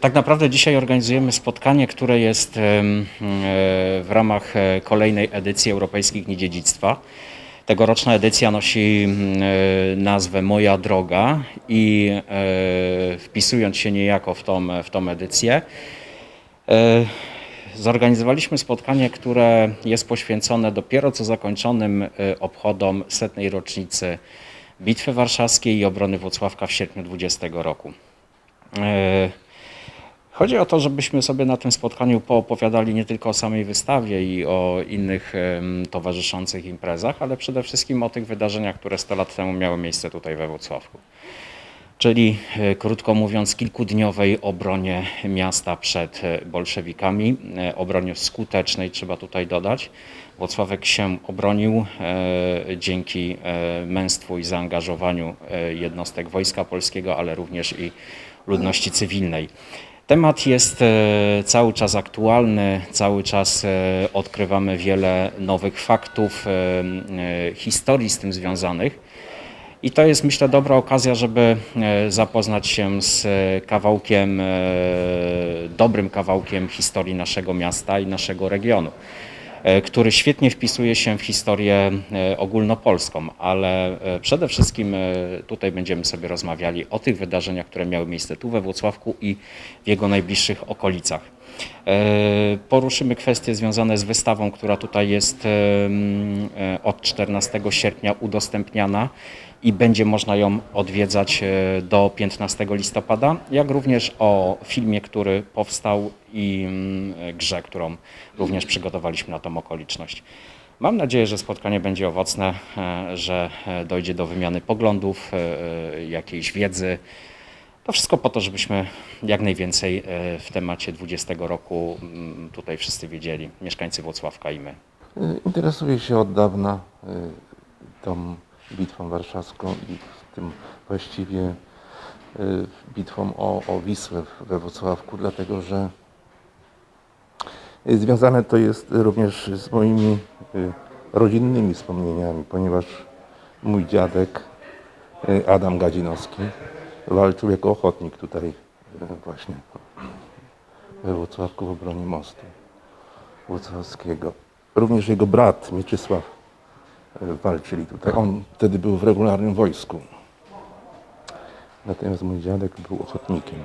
Tak naprawdę dzisiaj organizujemy spotkanie, które jest w ramach e, kolejnej edycji Europejskich Dni Dziedzictwa. Tegoroczna edycja nosi e, nazwę Moja Droga i e, wpisując się niejako w tą, w tą edycję, Zorganizowaliśmy spotkanie, które jest poświęcone dopiero co zakończonym obchodom setnej rocznicy Bitwy Warszawskiej i obrony Włocławka w sierpniu 20 roku. Chodzi o to, żebyśmy sobie na tym spotkaniu poopowiadali nie tylko o samej wystawie i o innych towarzyszących imprezach, ale przede wszystkim o tych wydarzeniach, które 100 lat temu miały miejsce tutaj we Włocławku. Czyli, e, krótko mówiąc, kilkudniowej obronie miasta przed e, bolszewikami, e, obronie skutecznej, trzeba tutaj dodać. Włocławek się obronił dzięki męstwu i zaangażowaniu jednostek Wojska Polskiego, ale również i ludności cywilnej. Temat jest e, cały czas aktualny, cały czas e, odkrywamy wiele nowych faktów, e, historii z tym związanych. I to jest, myślę, dobra okazja, żeby zapoznać się z kawałkiem, dobrym kawałkiem historii naszego miasta i naszego regionu, który świetnie wpisuje się w historię e, ogólnopolską, ale e, przede wszystkim e, tutaj będziemy sobie rozmawiali o tych wydarzeniach, które miały miejsce tu we Włocławku i w jego najbliższych okolicach. E, Poruszymy kwestie związane z wystawą, która tutaj jest e, od 14 sierpnia udostępniana i będzie można ją odwiedzać e, do 15 listopada, jak również o filmie, który powstał i mm, grze, którą również przygotowaliśmy na tą okoliczność. Mam nadzieję, że spotkanie będzie owocne, że dojdzie do wymiany poglądów, jakiejś wiedzy. To wszystko po to, żebyśmy jak najwięcej e, w temacie 20 roku mm, tutaj wszyscy wiedzieli, mieszkańcy Włocławka i my. Y, Interesuję się od dawna y, tą bitwą warszawską i tym właściwie bitwą o, o Wisłę we Wrocławku, dlatego że związane to jest również z moimi rodzinnymi wspomnieniami, ponieważ mój dziadek Adam Gadzinowski walczył jako ochotnik tutaj y, właśnie we Wrocławku w obronie mostu. Włocławskiego. Również jego brat Mieczysław e, walczyli tutaj. On wtedy był w regularnym wojsku. Natomiast mój dziadek był ochotnikiem.